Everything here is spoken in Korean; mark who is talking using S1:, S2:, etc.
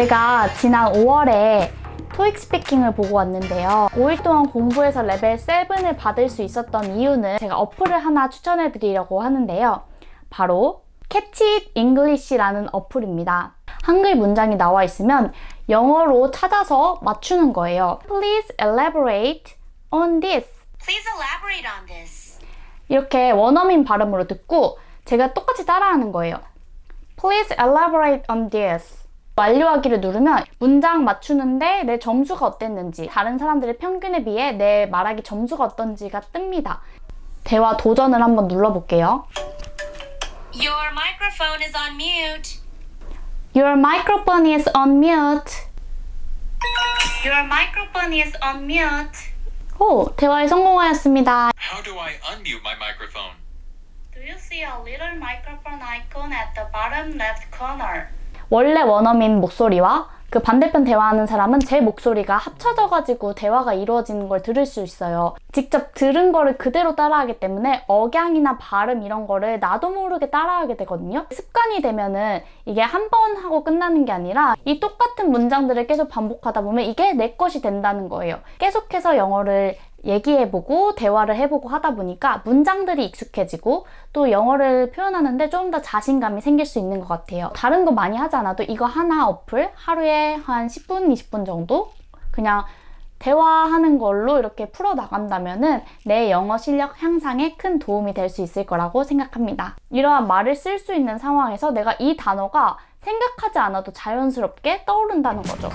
S1: 제가 지난 5월에 토익 스피킹을 보고 왔는데요. 5일 동안 공부해서 레벨 7을 받을 수 있었던 이유는 제가 어플을 하나 추천해 드리려고 하는데요. 바로 Catch It English라는 어플입니다. 한글 문장이 나와 있으면 영어로 찾아서 맞추는 거예요. Please elaborate on this.
S2: Please elaborate on this.
S1: 이렇게 원어민 발음으로 듣고 제가 똑같이 따라하는 거예요. Please elaborate on this. 완료하기를 누르면 문장 맞추는데 내 점수가 어땠는지, 다른 사람들의 평균에 비해 내 말하기 점수가 어떤지가 뜹니다. 대화 도전을 한번 눌러볼게요.
S2: Your microphone is on mute.
S1: Your microphone is on mute.
S2: Your microphone is on mute.
S1: 오, 대화에 성공하였습니다.
S3: How do I unmute my microphone?
S2: Do you see a little microphone icon at the bottom left corner?
S1: 원래 원어민 목소리와 그 반대편 대화하는 사람은 제 목소리가 합쳐져가지고 대화가 이루어지는 걸 들을 수 있어요. 직접 들은 거를 그대로 따라하기 때문에 억양이나 발음 이런 거를 나도 모르게 따라하게 되거든요. 습관이 되면은 이게 한 번 하고 끝나는 게 아니라 이 똑같은 문장들을 계속 반복하다 보면 이게 내 것이 된다는 거예요. 계속해서 영어를 얘기해보고 대화를 해보고 하다 보니까 문장들이 익숙해지고 또 영어를 표현하는데 좀 더 자신감이 생길 수 있는 것 같아요. 다른 거 많이 하지 않아도 이거 하나 어플 하루에 한 10분, 20분 정도 그냥 대화하는 걸로 이렇게 풀어 나간다면은 내 영어 실력 향상에 큰 도움이 될 수 있을 거라고 생각합니다. 이러한 말을 쓸 수 있는 상황에서 내가 이 단어가 생각하지 않아도 자연스럽게 떠오른다는 거죠.